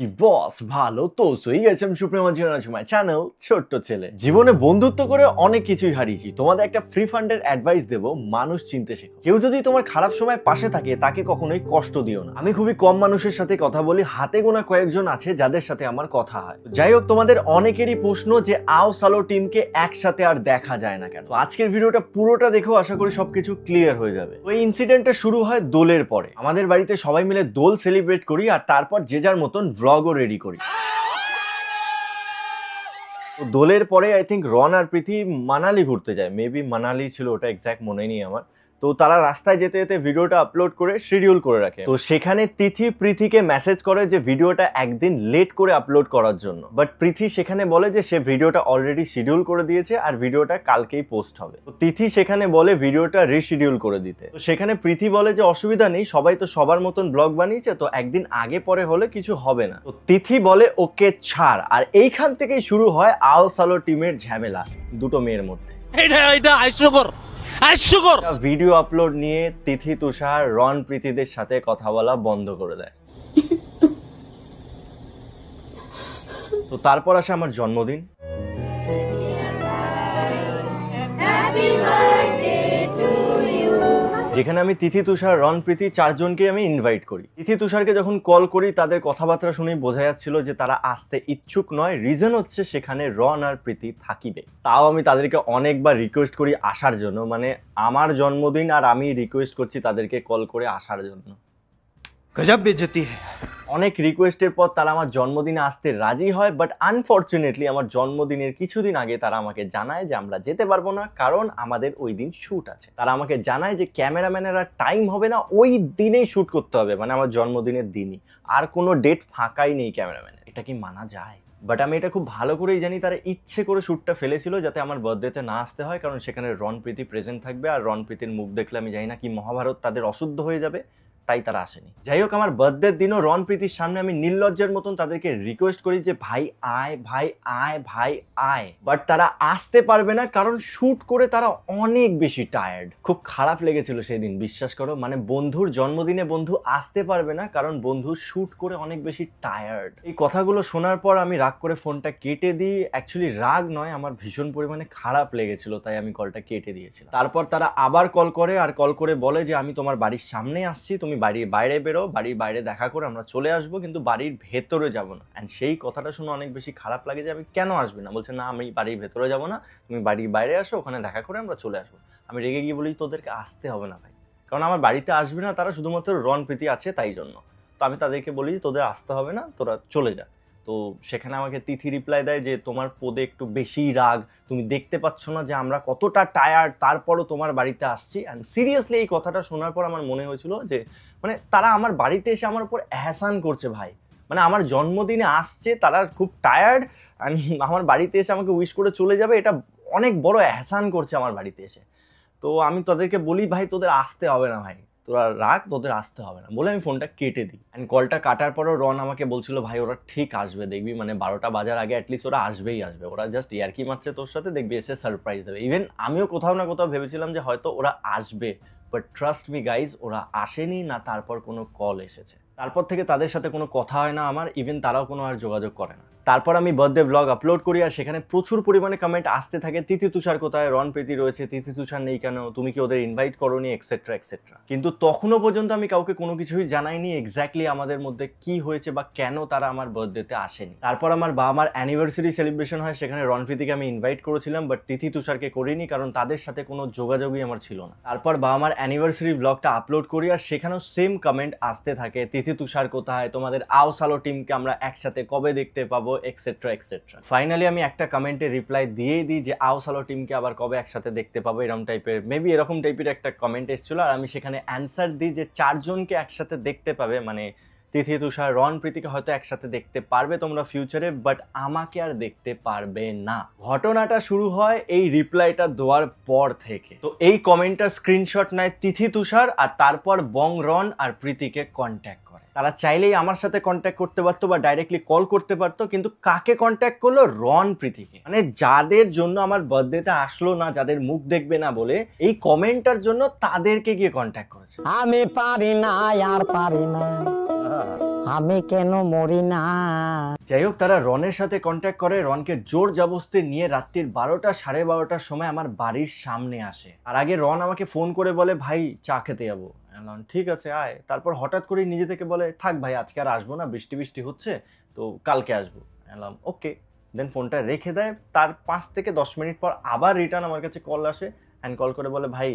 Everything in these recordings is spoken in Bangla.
কি বস ভালো তো, সই গেছে আমি সময় চ্যানেল ছোট্ট ছেলে। জীবনে বন্ধুত্ব করে অনেক কিছুই হারিয়েছি। তোমাদের একটা ফ্রি ফান্ডের অ্যাডভাইস দেব, মানুষ চিনতে শেখো। কেউ যদি তোমার খারাপ সময় পাশে থাকে, তাকে কখনোই কষ্ট দিও না। আমি খুবই কম মানুষের সাথে কথা বলি, হাতে গোনা কয়েকজন আছে যাদের সাথে আমার কথা হয়। যাই হোক, তোমাদের অনেকেরই প্রশ্ন যে, আও সালো টিমকে একসাথে আর দেখা যায় না কেন? আজকের ভিডিওটা পুরোটা দেখেও আশা করি সবকিছু ক্লিয়ার হয়ে যাবে। ওই ইনসিডেন্টটা শুরু হয় দোলের পরে। আমাদের বাড়িতে সবাই মিলে দোল সেলিব্রেট করি, আর তারপর যে যার মতন ব্লগও রেডি করি। দোলের পরে আই থিঙ্ক রন আর প্রীতি মানালি ঘুরতে যায়। মেবি মানালি ছিল, ওটা এক্স্যাক্ট মনে নেই আমার। তো তারা রাস্তায় যেতে যেতে ভিডিওটা আপলোড করে শিডিউল করে রাখে। তো সেখানে তিথি প্রীতিকে মেসেজ করে যে ভিডিওটা একদিন লেট করে আপলোড করার জন্য। বাট প্রীতি সেখানে বলে যে সে ভিডিওটা অলরেডি শিডিউল করে দিয়েছে আর ভিডিওটা কালকেই পোস্ট হবে। তো তিথি সেখানে বলে ভিডিওটা রিশিডিউল করে দিতে। তো সেখানে প্রীতি বলে যে অসুবিধা নেই, সবাই তো সবার মতন ব্লগ বানিয়েছে, তো একদিন আগে পরে হলে কিছু হবে না। তো তিথি বলে, ওকে, ছাড়। আর এইখান থেকেই শুরু হয় আও সালো টিমের ঝামেলা দুটো মেয়ের মধ্যে। এটা এটা হাস্যকর হাস্যকর ভিডিও আপলোড নিয়ে তিথি তুষার রন প্রীতিদের সাথে কথা বলা বন্ধ করে দেয়। তো তারপর আসে আমার জন্মদিন। যেখানে আমি তিথি তুষার রণপ্রীতি চারজনকে আমি ইনভাইট করি। তিথি তুষারকে যখন কল করি, তাদের কথাবার্তা শুনেই বোঝা যাচ্ছিল যে তারা আসতে ইচ্ছুক নয়। রিজন হচ্ছে সেখানে রন আর প্রীতি থাকিবে। তাও আমি তাদেরকে অনেকবার রিকোয়েস্ট করি আসার জন্য। মানে আমার জন্মদিন আর আমি রিকোয়েস্ট করছি তাদেরকে কল করে আসার জন্য। গজাব বেজতি অনেক রিকোয়েস্টের পর তারা আমার জন্মদিনে আসতে রাজি হয় বাট আনফর্চুনেটলি আমার জন্মদিনের কিছুদিন আগে তারা আমাকে জানায় যে আমরা যেতে পারব না, কারণ আমাদের ওই দিন শ্যুট আছে। তারা আমাকে জানায় যে ক্যামেরাম্যানেরা টাইম হবে না, ওই দিনেই শ্যুট করতে হবে মানে আমার জন্মদিনের দিনই। আর কোনো ডেট ফাঁকাই নেই ক্যামেরাম্যানের এটা কি মানা যায়? বাট আমি এটা খুব ভালো করেই জানি, তারা ইচ্ছে করে শ্যুটটা ফেলেছিল যাতে আমার বার্থডেতে না আসতে হয়, কারণ সেখানে রণপ্রীতি প্রেজেন্ট থাকবে, আর রণপ্রীতির মুখ দেখলে আমি জানি না কি মহাভারত তাদের অশুদ্ধ হয়ে যাবে। তাই তারা আসেনি। যাই হোক, আমার বার্থডের দিনও রন প্রীতির সামনে আমি নির্লজ্জের মতন তাদেরকে রিকোয়েস্ট করি যে, ভাই, আয় ভাই আয় ভাই, আয়। বাট তারা আসতে পারবে না কারণ শুট করে তারা অনেক বেশি টায়ার্ড খুব খারাপ লেগেছিল সেই দিন বিশ্বাস করো। মানে বন্ধুর জন্মদিনে বন্ধু আসতে পারবে না কারণ বন্ধু শুট করে অনেক বেশি টায়ার্ড এই কথাগুলো শোনার পর আমি রাগ করে ফোনটা কেটে দিই। অ্যাকচুয়ালি রাগ নয়, আমার ভীষণ পরিমাণে খারাপ লেগেছিল, তাই আমি কলটা কেটে দিয়েছিলাম। তারপর তারা আবার কল করে আর কল করে বলে যে, আমি তোমার বাড়ির সামনে আসছি, তুমি বাড়ির বাইরে বেরো, বাড়ির বাইরে দেখা করে আমরা চলে আসব, কিন্তু বাড়ির ভেতরে যাব না। অ্যান্ড সেই কথাটা শুনে অনেক বেশি খারাপ লাগে যে আমি কেন আসবে না? বলছে, না, আমি বাড়ির ভেতরে যাব না। তুমি বাড়ির বাইরে আসো, ওখানে দেখা করে আমরা চলে আসব। আমি রেগে গিয়ে বলি, তোদেরকে আসতে হবে না ভাই। কারণ আমার বাড়িতে আসবে না, তারা শুধুমাত্র রন প্রীতি আছে তাই জন্য। তো আমি তাদেরকে বলি, তোদের আসতে হবে না, তোরা চলে যা। তো সেখানে আমাকে তিথি রিপ্লাই দেয় যে, তোমার পদে একটু বেশি রাগ। তুমি দেখতে পাচ্ছ না যে আমরা কতটা টায়ার্ড তারপরও তোমার বাড়িতে আসছি। অ্যান্ড সিরিয়াসলি এই কথাটা শোনার পর আমার মনে হয়েছিল যে মানে তারা আমার বাড়িতে এসে আমার উপর এহসান করছে ভাই। মানে আমার জন্মদিনে আসছে, তারা খুব টায়ার্ড অ্যান্ড আমার বাড়িতে এসে আমাকে উইশ করে চলে যাবে, এটা অনেক বড় এহসান করছে আমার বাড়িতে এসে। তো আমি তাদেরকে বলি, ভাই, তোদের আসতে হবে না ভাই। তোরা রাখ তোদের আসতে হবে না। বলে আমি ফোনটা কেটে দিই। অ্যান্ড কলটা কাটার পরও রন আমাকে বলছিল, ভাই, ওরা ঠিক আসবে, দেখবি মানে বারোটা বাজার আগে অ্যাটলিস্ট ওরা আসবেই আসবে। ওরা জাস্ট ইয়ারকি মারছে তোর সাথে, দেখবি, এসে সারপ্রাইজ দেবে। ইভেন আমিও কোথাও না কোথাও ভেবেছিলাম যে হয়তো ওরা আসবে। বাট ট্রাস্ট মি গাইজ ওরা আসেনি, না তারপর কোনো কল এসেছে। তারপর থেকে তাদের সাথে কোনো কথা হয় না আমার ইভেন তারাও কোনো আর যোগাযোগ করে না। তারপর আমি বার্থডে ব্লগ আপলোড করি আর সেখানে প্রচুর পরিমাণে কমেন্ট আসতে থাকে, তিথি তুষার কোথায় রন প্রীতি রয়েছে, তিথি তুষার নেই কেন, তুমি কি ওদের ইনভাইট করোনি এক্সেট্রা এক্সেট্রা কিন্তু তখনও পর্যন্ত আমি কাউকে কোনো কিছুই জানাইনি এক্স্যাক্টলি আমাদের মধ্যে কি হয়েছে বা কেন তারা আমার বার্থডেতে আসেনি। তারপর আমার বাবা আমার অ্যানিভার্সারি সেলিব্রেশন হয়, সেখানে রন প্রীতিকে আমি ইনভাইট করেছিলাম বাট তিথি তুষারকে করিনি কারণ তাদের সাথে কোনো যোগাযোগই আমার ছিল না। তারপর বাবা আমার অ্যানিভার্সারি ব্লগটা আপলোড করি আর সেখানেও সেম কমেন্ট আসতে থাকে, তিথি তুষার কোথায়, তোমাদের আও সালো টিমকে আমরা একসাথে কবে দেখতে পাবো এক্সেট্রা এক্সেট্রা ফাইনালি আমি একটা কমেন্টে রিপ্লাই দিয়েই দিই যে, আও সালো টিমকে আবার কবে একসাথে দেখতে পাবো? এরকম টাইপের মেবি এরকম টাইপের একটা কমেন্ট এসেছিল আর আমি সেখানে অ্যান্সার দিই যে, চারজনকে একসাথে দেখতে পাবে। মানে তিথি, তুষার রন প্রীতিকে হয়তো একসাথে দেখতে পারবে তোমরা ফিউচারে বাট আমাকে আর দেখতে পারবে না। ঘটনাটা শুরু হয় এই রিপ্লাইটা দেওয়ার পর থেকে। তো এই কমেন্টটার স্ক্রিনশট নেয় তিথি, তুষার আর তারপর বং রন আর প্রীতিকে কন্ট্যাক্ট তারা চাইলেই আমার সাথে কন্ট্যাক্ট করতে পারতো বা ডাইরেক্টলি কল করতে পারতো কিন্তু কাকে কন্ট্যাক্ট করল? রন প্রীতিকে। মানে যাদের জন্য আমার বার্থডেতে আসলো না যাদের মুখ দেখবে না বলে এই কমেন্টটার জন্য তাদেরকে গিয়ে কন্ট্যাক্ট করেছে। আমি পারি না আর পারি না। আমি কেন মরি না? যাই হোক তারা রনের সাথে কন্ট্যাক্ট করে রনকে জোর জবস্তি নিয়ে রাত্রির বারোটা সাড়ে বারোটার সময় আমার বাড়ির সামনে আসে। আর আগে রন আমাকে ফোন করে বলে ভাই চা খেতে যাব। আমি ঠিক আছে, আয়। তারপর হঠাৎ করে নিজে থেকে বলে, থাক ভাই, আজকে আর আসব না, বৃষ্টি বৃষ্টি হচ্ছে, তো কালকে আসব। আমি ওকে। দেন ফোনটা রেখে দেয়। তার পাঁচ থেকে দশ মিনিট পর আবার রিটার্ন আমার কাছে কল আসে অ্যান্ড কল করে বলে, ভাই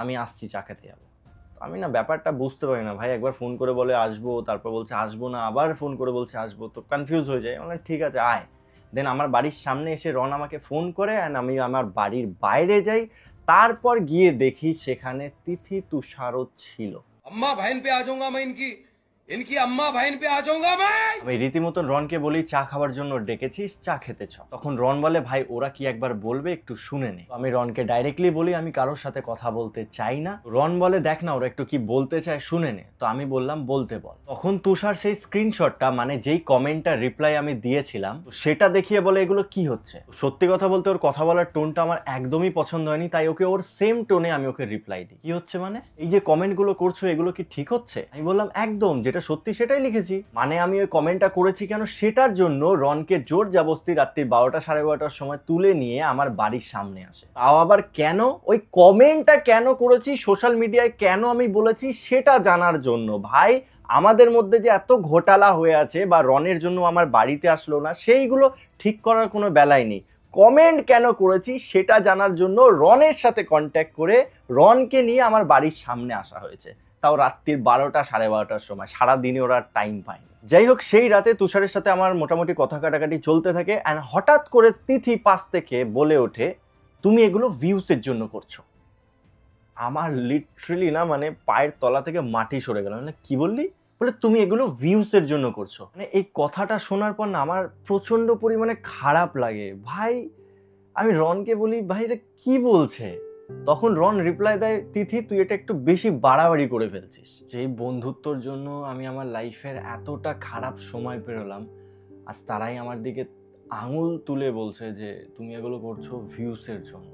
আমি আসছি, চা খেতে যাব। আমি না ব্যাপারটা বুঝতে পারি না। ভাই একবার ফোন করে বলে, আসব। তারপর বলছে, আসব না। আবার ফোন করে বলছে, আসব। তো কনফিউজ হয়ে যায়। মানে ঠিক আছে, আয়। দেন আমার বাড়ির সামনে এসে রন আমাকে ফোন করে অ্যান্ড আমি আমার বাড়ির বাইরে যাই। তারপর গিয়ে দেখি সেখানে তিথি তুষারও ছিল। আম্মা ভাইন পে আ মাইন কি ইনকি আম্মা ভাইন পে আ আমি রীতিমতন রনকে বলি চা খাওয়ার জন্য ডেকেছিস, চা খেতে চ। তখন রন বলে, ভাই, ওরা কি একবার বলবে একটু শুনে নে। আমি রনকে ডাইরেক্টলি বলি, আমি কারোর সাথে কথা বলতে চাই না। রন বলে, দেখ না, ওরা একটু কি বলতে চায়, শুনে নে। তো আমি বললাম, বলতে বল। তখন তুষার সেই স্ক্রিনশটটা মানে যেই কমেন্টটা রিপ্লাই আমি দিয়েছিলাম সেটা দেখিয়ে বলে, এগুলো কি হচ্ছে? সত্যি কথা বলতে ওর কথা বলার টোনটা আমার একদমই পছন্দ হয়নি, তাই ওকে ওর সেম টোনে আমি ওকে রিপ্লাই দিই। কি হচ্ছে মানে? এই যে কমেন্টগুলো করছ, এগুলো কি ঠিক হচ্ছে? আমি বললাম, একদম, যেটা যেটা সত্যি সেটাই লিখেছি। মানে আমি ওই কমেন্টটা করেছি কেন? সেটার জন্য রনকে জোর জাবস্তি রাত্রি বারোটা সাড়ে বারোটার সময় তুলে নিয়ে আমার বাড়ির সামনে আসে। তাও আবার কেন? ওই কমেন্টটা কেন করেছি? সোশ্যাল মিডিয়ায় কেন আমি বলেছি? সেটা জানার জন্য। ভাই, আমাদের মধ্যে যে এত ঘোটালা হয়ে আছে বা রনের জন্য আমার বাড়িতে আসলো না, সেইগুলো ঠিক করার কোনো বেলায় নেই। কমেন্ট কেন করেছি? সেটা জানার জন্য রনের সাথে কন্ট্যাক্ট করে রনকে নিয়ে আমার বাড়ির সামনে আসা হয়েছে। তাও রাত্রির বারোটা, সাড়ে বারোটার সময়। সারা দিনে ওরা টাইম পায়নি যাই হোক, সেই রাতে তুষারের সাথে আমার মোটামুটি কথা কাটাকাটি চলতে থাকে অ্যান্ড হঠাৎ করে তিথি পাশ থেকে বলে ওঠে, তুমি এগুলো ভিউসের জন্য করছ। আমার লিটারেলি না মানে পায়ের তলা থেকে মাটি সরে গেল। মানে কি বললি? বলে, তুমি এগুলো ভিউসের জন্য করছ। মানে এই কথাটা শোনার পর না, আমার প্রচণ্ড পরিমাণে খারাপ লাগে। ভাই, আমি রনকে বলি, ভাই, এটা কি বলছে? তখন রন রিপ্লাই দেয়, তিথি, তুই এটা একটু বেশি বাড়াবাড়ি করে ফেলছিস। যেই বন্ধুত্বর জন্য আমি আমার লাইফের এতটা খারাপ সময় পেরোলাম, আজ তারাই আমার দিকে আঙুল তুলে বলছে যে, তুমি এগুলো করছ ভিউসের জন্য।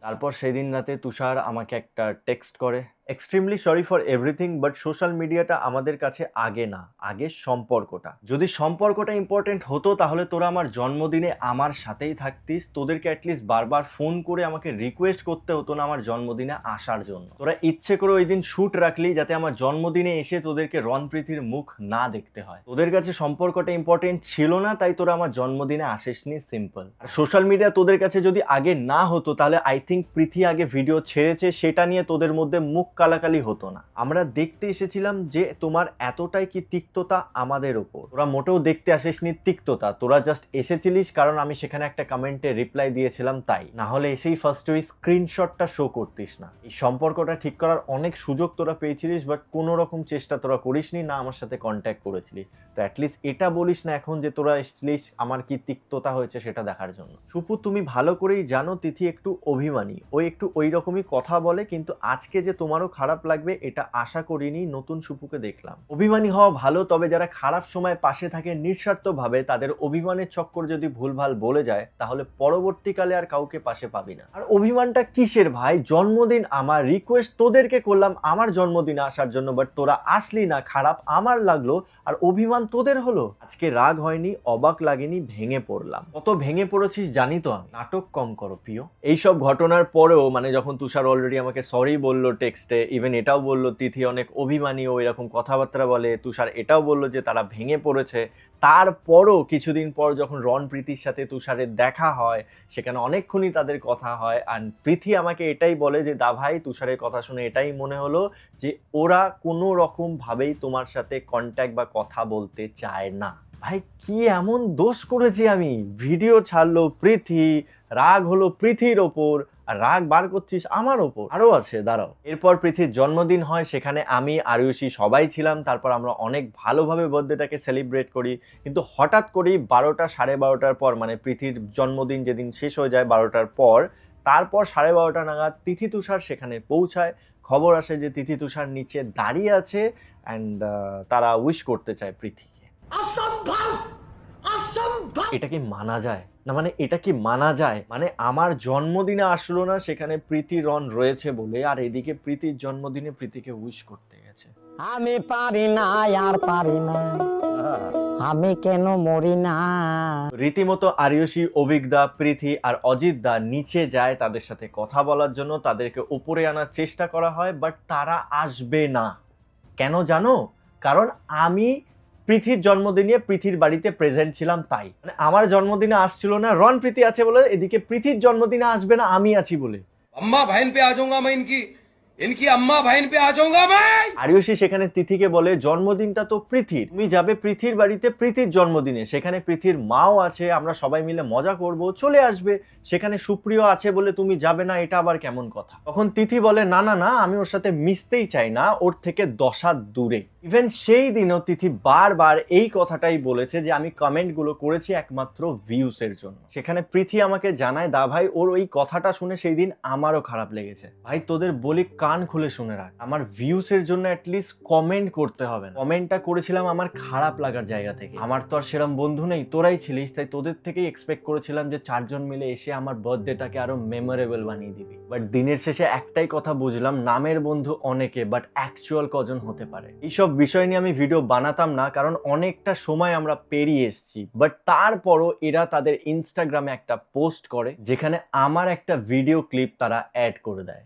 তারপর সেদিন রাতে তুষার আমাকে একটা টেক্সট করে extremely sorry for everything but social মিডিয়াটা আমাদের কাছে আগে না, আগে সম্পর্কটা। যদি সম্পর্কটা ইম্পর্টেন্ট হতো, তাহলে তোরা আমার জন্মদিনে আমার সাথেই থাকতিস। তোদেরকে অ্যাটলিস্ট বারবার ফোন করে আমাকে রিকোয়েস্ট করতে হতো না আমার জন্মদিনে আসার জন্য। তোরা ইচ্ছে করে ওই দিন শ্যুট রাখলি, যাতে আমার জন্মদিনে এসে তোদেরকে রণপ্রীতির মুখ না দেখতে হয়। তোদের কাছে সম্পর্কটা ইম্পর্টেন্ট ছিল না, তাই তোরা আমার জন্মদিনে আসিসনি সিম্পল আর সোশ্যাল মিডিয়া তোদের কাছে যদি আগে না হতো, তাহলে আই থিঙ্ক প্রীতি আগে ভিডিও ছেড়েছে, সেটা নিয়ে তোদের মধ্যে মুখ কালাকালি হতো না। আমরা দেখতে এসেছিলাম যে তোমার এতটাই কি তিক্ততা আমাদের ওপর তোরা মোটেও দেখতে আসিসনি তিক্ততা। তোরা জাস্ট এসেছিলিস কারণ আমি সেখানে একটা কমেন্টে রিপ্লাই দিয়েছিলাম তাই। না হলে এসেই ফার্স্ট ওই স্ক্রিনশটটা শো করতিস না। এই সম্পর্কটা ঠিক করার অনেক সুযোগ তোরা পেয়েছিলিস বাট কোনো রকম চেষ্টা তোরা করিসনি, না আমার সাথে কন্ট্যাক্ট করেছিলিস তো অ্যাটলিস্ট এটা বলিস না এখন যে তোরা এসেছিলিস, আমার কি তিক্ততা হয়েছে সেটা দেখার জন্য। সুপু, তুমি ভালো করেই জানো তিথি একটু অভিমানী। ও একটু ওই রকমই কথা বলে, কিন্তু আজকে যে তোমারও খারাপ লাগবে, এটা আশা করিনি, নতুন সুপুকে দেখলাম। অভিমানী হওয়া ভালো, তবে যারা খারাপ সময় পাশে থাকে নিঃস্বার্থভাবে, তাদের অভিমানের চক্কর যদি ভুলভাল বলে যায়, তাহলে পরবর্তীকালে আর কাউকে পাশে পাবি না। আর অভিমানটা কিসের ভাই? জন্মদিন আমার রিকোয়েস্ট তোদেরকে করলাম, আমার জন্মদিনে আসার জন্য বাট তোরা আসলি না, খারাপ আমার লাগল, আর অভিমান তোদের হলো। আজকে রাগ হয়নি, অবাক লাগেনি, ভেঙে পড়লাম। কত ভেঙে পড়েছিস জানি তো আমি। নাটক কম করো, প্রিয়। এইসব ঘটনার পরেও মানে যখন তুষার অলরেডি আমাকে সরি বলল টেক্সটে ইভেন এটাও বলল, তিথি অনেক অভিমানী ও এরকম কথাবার্তা বলে। তুষার এটাও বলল যে তারা ভেঙে পড়েছে। তারপরও কিছুদিন পর যখন রন প্রীতির সাথে তুষারের দেখা হয়, সেখানে অনেকক্ষণই তাদের কথা হয়। আর প্রীতি আমাকে এটাই বলে যে, দা ভাই, তুষারের কথা শুনে এটাই মনে হলো যে, ওরা কোনো রকম ভাবেই তোমার সাথে কন্ট্যাক্ট বা কথা বলতে চায় না। ভাই, কি এমন দোষ করেছি আমি? ভিডিও ছাড়লো প্রীতি, রাগ হলো পৃথির ওপর। আর রাগ বার করছিস আমার ওপর। আরও আছে, দাঁড়াও। এরপর পৃথির জন্মদিন হয়, সেখানে আমি আরুষি সবাই ছিলাম। তারপর আমরা অনেক ভালোভাবে বার্থডেটাকে সেলিব্রেট করি। কিন্তু হঠাৎ করেই বারোটা সাড়ে বারোটার পর মানে পৃথির জন্মদিন যেদিন শেষ হয়ে যায় বারোটার পর, তারপর সাড়ে বারোটা নাগাদ তিথি তুষার সেখানে পৌঁছায়। খবর আসে যে তিথি তুষার নিচে দাঁড়িয়ে আছে অ্যান্ড তারা উইশ করতে চায় প্রীতিকে এটা কি মানা যায়? না মানে এটা কি মানা যায়? মানে আমার জন্মদিনে আসলো না সেখানে প্রীতি রন রয়েছে বলে আর এদিকে প্রীতির জন্মদিনে প্রীতিকে উইশ করতে গেছে। আমি পারি না আর পারি না। আমি কেন মরি না? রীতিমতো আরিয়সী অভিজ্ঞদা প্রীতি আর অজিত দা নিচে যায় তাদের সাথে কথা বলার জন্য। তাদেরকে উপরে আনার চেষ্টা করা হয় বাট তারা আসবে না। কেন জানো? কারণ আমি পৃথির জন্মদিনে পৃথির বাড়িতে প্রেজেন্ট ছিলাম তাই। মানে আমার জন্মদিনে আসছিল না রন প্রীতি আছে বলে এদিকে পৃথির জন্মদিনে আসবে না, আমি আছি বলে। আম্মা, ভাইন পে আজঙ্গা মাইন কি? ইনকি আম্মা ভাইন পে আ যাউঙ্গা ভাই আরিয়সী সেখানে তিথিকে বলে, জন্মদিনটা তো পৃথির তুমি যাবে পৃথির বাড়িতে পৃথির জন্মদিনে। সেখানে পৃথির মাও আছে, আমরা সবাই মিলে মজা করব, চলে আসবে। সেখানে সুপ্রিয় আছে বলে তুমি যাবে না, এটা আবার কেমন কথা? তখন তিথি বলে, না না না, আমি ওর সাথে মিশতেই চাই না, ওর থেকে দশার দূরে। ইভেন সেই দিনও তিথি বারবার এই কথাটাই বলেছে যে, আমি কমেন্টগুলো করেছি একমাত্র ভিউসের জন্য। সেখানে পৃথি আমাকে জানায়, দা ভাই, ওর ওই কথাটা শুনে সেই দিন আমারও খারাপ লেগেছে। ভাই, তোদের বলি কা খুলে শুনে রাখ। আমার ভিউসের জন্য অ্যাটলিস্ট কমেন্ট করতে হবে না। কমেন্টটা করেছিলাম আমার খারাপ লাগার জায়গা থেকে। আমার তো আর সেরম বন্ধু নেই, তোরাই ছিলিস, তাই তোদের থেকেই এক্সপেক্ট করেছিলাম যে চারজন মিলে এসে আমার বার্থডেটাকে আরও মেমোরেবল বানিয়ে দিবি। বাট দিনের শেষে একটাই কথা বুঝলাম, নামের বন্ধু অনেকে বাট অ্যাকচুয়াল কজন হতে পারে। এইসব বিষয় নিয়ে আমি ভিডিও বানাতাম না, কারণ অনেকটা সময় আমরা পেরিয়ে এসেছি। বাট তারপরও এরা তাদের ইনস্টাগ্রামে একটা পোস্ট করে, যেখানে আমার একটা ভিডিও ক্লিপ তারা অ্যাড করে দেয়।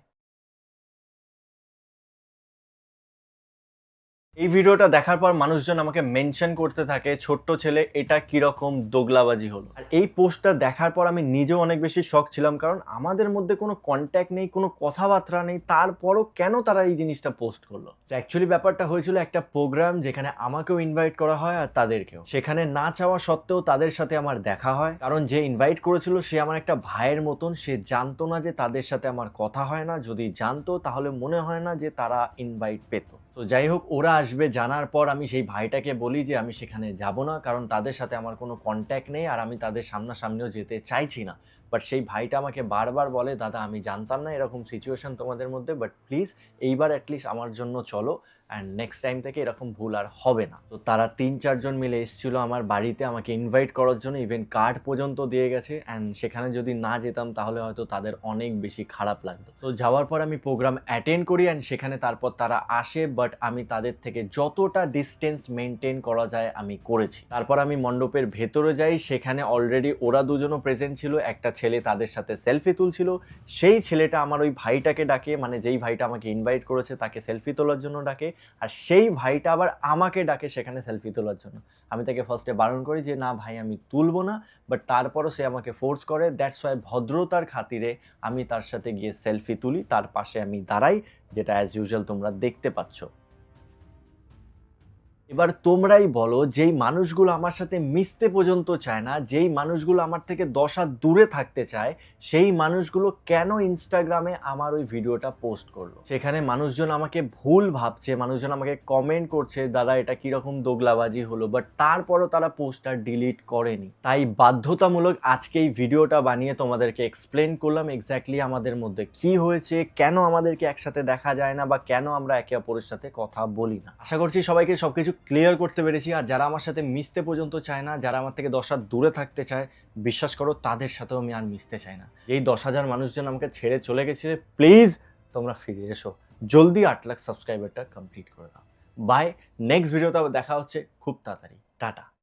এই ভিডিওটা দেখার পর মানুষজন আমাকে মেনশন করতে থাকে, ছোট্ট ছেলে, এটা কীরকম দোগলাবাজি হলো? আর এই পোস্টটা দেখার পর আমি নিজেও অনেক বেশি শখ ছিলাম, কারণ আমাদের মধ্যে কোনো কন্ট্যাক্ট নেই, কোনো কথাবার্তা নেই, তারপরও কেন তারা এই জিনিসটা পোস্ট করল? অ্যাকচুয়ালি ব্যাপারটা হয়েছিল একটা প্রোগ্রাম যেখানে আমাকেও ইনভাইট করা হয় আর তাদেরকেও। সেখানে না চাওয়া সত্ত্বেও তাদের সাথে আমার দেখা হয়, কারণ যে ইনভাইট করেছিল সে আমার একটা ভাইয়ের মতন, সে জানতো না যে তাদের সাথে আমার কথা হয় না, যদি জানতো তাহলে মনে হয় না যে তারা ইনভাইট পেত। তো যাই হোক, ওরা আসবে। জানার পর আমি সেই ভাইটাকে বলি যে, আমি সেখানে যাব না, কারণ তাদের সাথে আমার কোনো কন্ট্যাক্ট নেই আর আমি তাদের সামনাসামনিও যেতে চাইছি না। বাট সেই ভাইটা আমাকে বারবার বলে, দাদা, আমি জানতাম না এরকম সিচুয়েশন তোমাদের মধ্যে বাট প্লিজ এইবার অ্যাটলিস্ট আমার জন্য চলো। অ্যান্ড নেক্সট টাইম থেকে এরকম ভুল আর হবে না। তো তারা তিন চারজন মিলে এসেছিল আমার বাড়িতে, আমাকে ইনভাইট করার জন্য ইভেন কার্ড পর্যন্ত দিয়ে গেছে। অ্যান্ড সেখানে যদি না যেতাম, তাহলে হয়তো তাদের অনেক বেশি খারাপ লাগতো। তো যাওয়ার পর আমি প্রোগ্রাম অ্যাটেন্ড করি অ্যান্ড সেখানে তারপর তারা আসে বাট আমি তাদের থেকে যতটা ডিস্টেন্স মেনটেন করা যায়, আমি করেছি। তারপর আমি মণ্ডপের ভেতরে যাই, সেখানে অলরেডি ওরা দুজনও প্রেজেন্ট ছিল। একটা ছেলে তাদের সাথে সেলফি তুলছিল। সেই ছেলেটা আমার ওই ভাইটাকে ডাকে মানে যেই ভাইটা আমাকে ইনভাইট করেছে, তাকে সেলফি তোলার জন্য ডাকে। আর সেই ভাইটা আবার আমাকে ডাকে সেখানে সেলফি তোলার জন্য। আমি তাকে ফার্স্টে বারণ করি যে, না ভাই, আমি তুলবো না। বাট তারপরও সে আমাকে ফোর্স করে। দ্যাটস ওয়াই ভদ্রতার খাতিরে আমি তার সাথে গিয়ে সেলফি তুলি। তার পাশে আমি দাঁড়াই, যেটা অ্যাজ ইউজুয়াল তোমরা দেখতে পাচ্ছ। এবার তোমরাই বলো, যেই মানুষগুলো আমার সাথে মিশতে পর্যন্ত চায় না, যেই মানুষগুলো আমার থেকে দশ দূরে থাকতে চায়, সেই মানুষগুলো কেন ইনস্টাগ্রামে আমার ওই ভিডিওটা পোস্ট করল? সেখানে মানুষজন আমাকে ভুল ভাবছে, মানুষজন আমাকে কমেন্ট করছে, দাদা, এটা কীরকম দোগলাবাজি হলো? বাট তারপরও তারা পোস্টটা ডিলিট করেনি। তাই বাধ্যতামূলক আজকে এই ভিডিওটা বানিয়ে তোমাদেরকে এক্সপ্লেন করলাম এক্স্যাক্টলি আমাদের মধ্যে কি হয়েছে, কেন আমাদেরকে একসাথে দেখা যায় না, বা কেন আমরা একে অপরের সাথে কথা বলি না। আশা করছি সবাইকে সবকিছু ক্লিয়ার করতে পেরেছি। আর যারা আমার সাথে মিশতে পর্যন্ত চায় না, যারা আমার থেকে দশ দূরে থাকতে চায়, বিশ্বাস করো তাদের সাথেও আমি আর মিশতে চাই না। এই দশ হাজার মানুষজন আমাকে ছেড়ে চলে গেছে প্লিজ তোমরা ফিরে এসো। জলদি আট লাখ সাবস্ক্রাইবারটা কমপ্লিট করে দাও। বাই নেক্সট ভিডিওতে আবার দেখা হচ্ছে খুব তাড়াতাড়ি। টাটা।